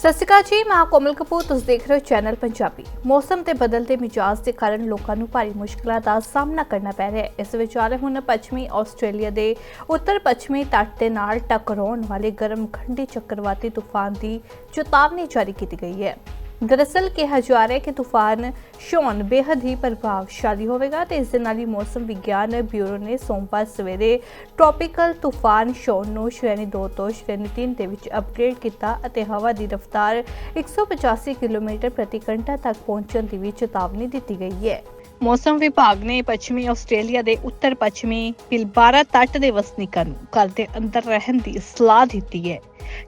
ਸਤਿ ਸ਼੍ਰੀ ਅਕਾਲ ਜੀ, ਮੈਂ ਕੋਮਲ ਕਪੂਰ, ਤੁਸੀਂ ਦੇਖ ਰਹੇ ਹੋ ਚੈਨਲ ਪੰਜਾਬੀ। ਮੌਸਮ ਤੇ ਬਦਲਦੇ ਮਿਜਾਜ਼ ਦੇ ਕਾਰਨ ਲੋਕਾਂ ਨੂੰ ਭਾਰੀ ਮੁਸ਼ਕਲਾਂ ਦਾ ਸਾਹਮਣਾ ਕਰਨਾ ਪੈ ਰਿਹਾ ਹੈ। ਇਸ ਵਿਚਾਲੇ ਹੁਣ ਪੱਛਮੀ ਆਸਟ੍ਰੇਲੀਆ ਦੇ ਉੱਤਰ ਪੱਛਮੀ ਤੱਟ ਦੇ ਨਾਲ ਟਕਰਾਉਣ ਵਾਲੇ ਗਰਮ ਖੰਡੀ ਚੱਕਰਵਾਤੀ ਤੂਫਾਨ ਦੀ ਚੇਤਾਵਨੀ ਜਾਰੀ ਕੀਤੀ ਗਈ ਹੈ। ਦਰਅਸਲ ਕਿਹਾ ਜਾ ਰਿਹਾ ਹੈ ਕਿ ਤੂਫਾਨ ਸ਼ੌਨ ਬੇहद ਹੀ ਪ੍ਰਭਾਵਸ਼ਾਲੀ ਹੋਵੇਗਾ ਤੇ ਇਸ ਦੇ ਨਾਲ ਹੀ ਮੌਸਮ ਵਿਗਿਆਨ ਬਿਊਰੋ ਨੇ ਸੋਮਵਾਰ ਸਵੇਰੇ ਟ੍ਰੋਪੀਕਲ ਤੂਫਾਨ ਸ਼ੌਨ ਨੂੰ ਸ਼੍ਰੇਣੀ 2 ਤੋਂ ਸ਼੍ਰੇਣੀ 3 ਦੇ ਵਿੱਚ ਅਪਗ੍ਰੇਡ ਕੀਤਾ ਅਤੇ ਹਵਾ ਦੀ ਰਫ਼ਤਾਰ 185 ਕਿਲੋਮੀਟਰ ਪ੍ਰਤੀ ਘੰਟਾ ਤੱਕ ਪਹੁੰਚਣ ਦੀ ਵੀ ਚੇਤਾਵਨੀ ਦਿੱਤੀ ਗਈ ਹੈ। ਮੌਸਮ ਵਿਭਾਗ ਨੇ ਪੱਛਮੀ ਆਸਟ੍ਰੇਲੀਆ ਦੇ ਉੱਤਰ ਪੱਛਮੀ ਪਿਲਬਾਰਾ ਤੱਟ ਦੇ ਵਸਨੀਕਾਂ ਨੂੰ ਘਰ ਦੇ ਅੰਦਰ ਰਹਿਣ ਦੀ ਸਲਾਹ ਦਿੱਤੀ ਹੈ,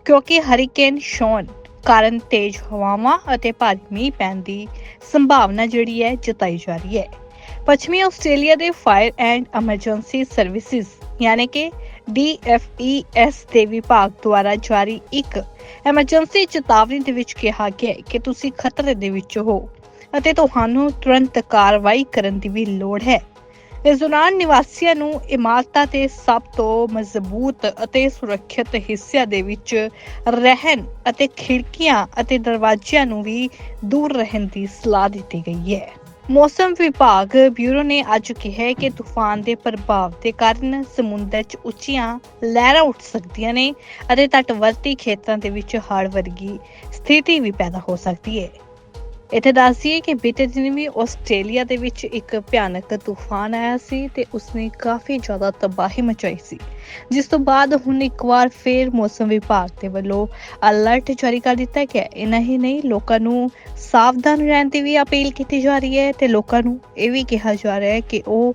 ਕਿਉਂਕਿ ਹਰੀਕੇਨ ਸ਼ੌਨ ਕਾਰਨ ਤੇਜ਼ ਹਵਾਵਾਂ ਅਤੇ ਭਾਰੀ ਮੀਂਹ ਪੈਣ ਦੀ ਸੰਭਾਵਨਾ ਜਿਹੜੀ ਹੈ ਜਤਾਈ ਜਾ ਰਹੀ ਹੈ। ਪੱਛਮੀ ਆਸਟ੍ਰੇਲੀਆ ਦੇ ਫਾਇਰ ਐਂਡ ਐਮਰਜੈਂਸੀ ਸਰਵਿਸਿਜ਼ ਯਾਨੀ ਕਿ DFES ਦੇ ਵਿਭਾਗ ਦੁਆਰਾ ਜਾਰੀ ਇੱਕ ਐਮਰਜੈਂਸੀ ਚੇਤਾਵਨੀ ਦੇ ਵਿੱਚ ਕਿਹਾ ਗਿਆ ਕਿ ਤੁਸੀਂ ਖਤਰੇ ਦੇ ਵਿੱਚ ਹੋ ਅਤੇ ਤੁਹਾਨੂੰ ਤੁਰੰਤ ਕਾਰਵਾਈ ਕਰਨ ਦੀ ਵੀ ਲੋੜ ਹੈ। ਇਸ ਦੌਰਾਨ ਨਿਵਾਸੀਆਂ ਨੂੰ ਇਮਾਰਤਾਂ ਦੇ ਸਭ ਤੋਂ ਮਜ਼ਬੂਤ ਅਤੇ ਸੁਰੱਖਿਅਤ ਹਿੱਸਿਆਂ ਦੇ ਵਿੱਚ ਰਹਿਣ ਅਤੇ ਖਿੜਕੀਆਂ ਅਤੇ ਦਰਵਾਜ਼ਿਆਂ ਨੂੰ ਵੀ ਦੂਰ ਰਹਿਣ ਦੀ ਸਲਾਹ ਦਿੱਤੀ ਗਈ ਹੈ। ਮੌਸਮ ਵਿਭਾਗ ਬਿਊਰੋ ਨੇ ਅੱਜ ਕਿਹਾ ਕਿ ਤੂਫਾਨ ਦੇ ਪ੍ਰਭਾਵ ਦੇ ਕਾਰਨ ਸਮੁੰਦਰ 'ਚ ਉੱਚੀਆਂ ਲਹਿਰਾਂ ਉੱਠ ਸਕਦੀਆਂ ਨੇ ਅਤੇ ਤਟਵਰਤੀ ਖੇਤਰਾਂ ਦੇ ਵਿੱਚ ਹੜ੍ਹ ਵਰਗੀ ਸਥਿਤੀ ਵੀ ਪੈਦਾ ਹੋ ਸਕਦੀ ਹੈ। ਇੱਥੇ ਦੱਸਦੀਏ ਕਿ ਬੀਤੇ ਦਿਨ ਵੀ ਆਸਟ੍ਰੇਲੀਆ ਦੇ ਵਿੱਚ ਇੱਕ ਭਿਆਨਕ ਤੂਫਾਨ ਆਇਆ ਸੀ ਤੇ ਉਸਨੇ ਕਾਫੀ ਜ਼ਿਆਦਾ ਤਬਾਹੀ ਮਚਾਈ ਸੀ। ਜਿਸ ਤੋਂ ਬਾਅਦ ਹੁਣ ਇੱਕ ਵਾਰ ਫੇਰ ਮੌਸਮ ਵਿਭਾਗ ਦੇ ਵੱਲੋਂ ਅਲਰਟ ਜਾਰੀ ਕਰ ਦਿੱਤਾ ਗਿਆ। ਹੈ ਇਨਾ ਹੀ ਨਹੀਂ, ਲੋਕਾਂ ਨੂੰ ਸਾਵਧਾਨ ਰਹਿਣ ਦੀ ਵੀ ਅਪੀਲ ਕੀਤੀ ਜਾ ਰਹੀ ਹੈ ਤੇ ਲੋਕਾਂ ਨੂੰ ਇਹ ਵੀ ਕਿਹਾ ਜਾ ਰਿਹਾ ਹੈ ਕਿ ਉਹ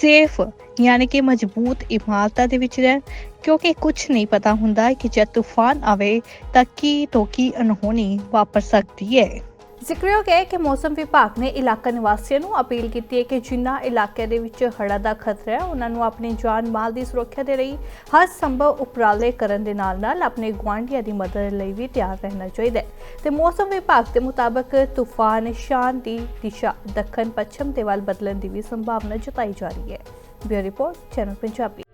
ਸੇਫ, ਯਾਨੀ ਕਿ ਮਜ਼ਬੂਤ ਇਮਾਰਤਾਂ ਦੇ ਵਿੱਚ ਰਹਿਣ, ਕਿਉਂਕਿ ਕੁਝ ਨਹੀਂ ਪਤਾ ਹੁੰਦਾ ਕਿ ਜਦ ਤੂਫਾਨ ਆਵੇ ਤਾਂ ਕੀ ਤੋਂ ਕੀ ਅਨਹੋਣੀ ਵਾਪਰ ਸਕਦੀ ਹੈ। ਜ਼ਿਕਰਯੋਗ ਹੈ ਕਿ ਮੌਸਮ ਵਿਭਾਗ ਨੇ ਇਲਾਕਾ ਨਿਵਾਸੀਆਂ ਨੂੰ ਅਪੀਲ ਕੀਤੀ ਹੈ ਕਿ ਜਿਨ੍ਹਾਂ ਇਲਾਕਿਆਂ ਦੇ ਵਿੱਚ ਹੜ੍ਹਾਂ ਦਾ ਖਤਰਾ ਹੈ, ਉਹਨਾਂ ਨੂੰ ਆਪਣੀ ਜਾਨ ਮਾਲ ਦੀ ਸੁਰੱਖਿਆ ਦੇ ਲਈ ਹਰ ਸੰਭਵ ਉਪਰਾਲੇ ਕਰਨ ਦੇ ਨਾਲ-ਨਾਲ ਆਪਣੇ ਗੁਆਂਢੀਆਂ ਦੀ ਮਦਦ ਲਈ ਵੀ ਤਿਆਰ ਰਹਿਣਾ ਚਾਹੀਦਾ ਹੈ। ਤੇ ਮੌਸਮ ਵਿਭਾਗ ਦੇ ਮੁਤਾਬਕ ਤੂਫਾਨ ਸ਼ਾਨ ਦੀ ਦਿਸ਼ਾ ਦੱਖਣ ਪੱਛਮ ਦੇ ਵੱਲ ਬਦਲਣ ਦੀ ਵੀ ਸੰਭਾਵਨਾ ਜਤਾਈ ਜਾ ਰਹੀ ਹੈ। Bureau report, channel Punjabi.